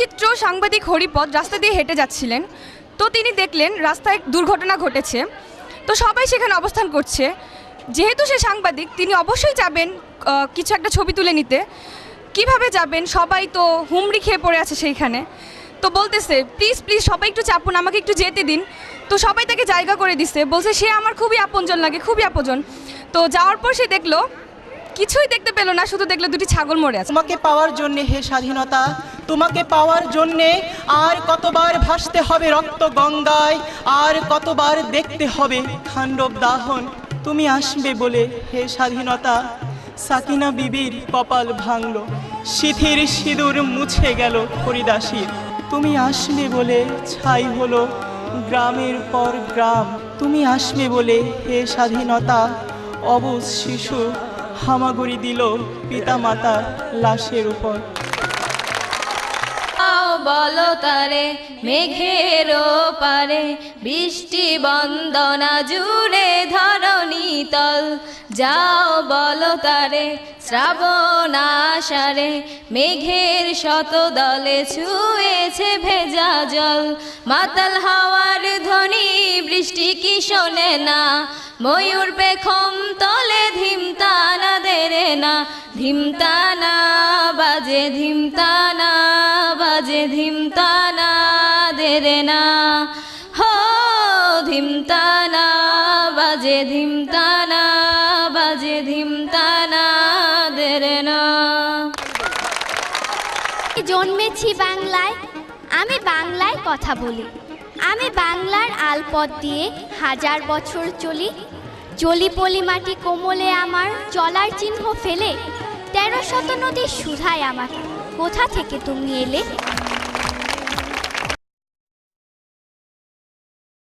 বিচিত্র সাংবাদিক হরিপদ রাস্তা দিয়ে হেঁটে যাচ্ছিলেন। তো তিনি দেখলেন রাস্তায় দুর্ঘটনা ঘটেছে। তো সবাই সেখানে অবস্থান করছে। যেহেতু সে সাংবাদিক, তিনি অবশ্যই যাবেন কিছু একটা ছবি তুলে নিতে। কীভাবে যাবেন? সবাই তো হুমড়ি খেয়ে পড়ে আছে সেইখানে। তো বলতেছে, প্লিজ প্লিজ, সবাই একটু চাপুন, আমাকে একটু যেতে দিন। তো সবাই তাকে জায়গা করে দিচ্ছে বলছে, সে আমার খুবই আপনজন লাগে, খুবই আপনজন। তো যাওয়ার পর সে দেখল, কিছুই দেখতে পেল না, শুধু দেখল দুটি ছাগল মরে আছে। তোমাকে পাওয়ার জন্যে হে স্বাধীনতা তোমাকে পাওয়ার জন্যে আর কতবার ভাসতে হবে রক্ত গঙ্গায়, আর কতবার দেখতে হবে খান্ডব দাহন। তুমি আসবে বলে হে স্বাধীনতা, সাকিনা বিবির কপাল ভাঙল, সিথির সিঁদুর মুছে গেল হরিদাসীর। তুমি আসবে বলে ছাই হলো গ্রামের পর গ্রাম। তুমি আসবে বলে হে স্বাধীনতা, অবুজ শিশু হামাগুড়ি দিল পিতা মাতার লাশের উপর। বলো তারে, মেঘের পারে বৃষ্টি বন্দনা জুড়ে ধরণী তল যাও বলো তারে, শ্রাবণ আষাঢ়ে মেঘের শত দলে ছুঁয়েছে ভেজা জল। মাতাল হাওয়ার ধ্বনি, বৃষ্টি কি শোনে না? ময়ূর পেখম তলে ধিমতানা দেরে না। ধিমতানা বাজে, ধিমতানা দেরে না। হো ধিমতানা বাজে ধিমতানা বাজে ধিমতানা দেরে না। জন্মেছি বাংলায়, আমি বাংলায় কথা বলি। আমি বাংলার আলপথ দিয়ে হাজার বছর চলি। চলি পলি মাটি কোমলে আমার চলার চিহ্ন ফেলে। তেরো শত নদী সুধায় আমাকে কোথা থেকে তুমি এলে?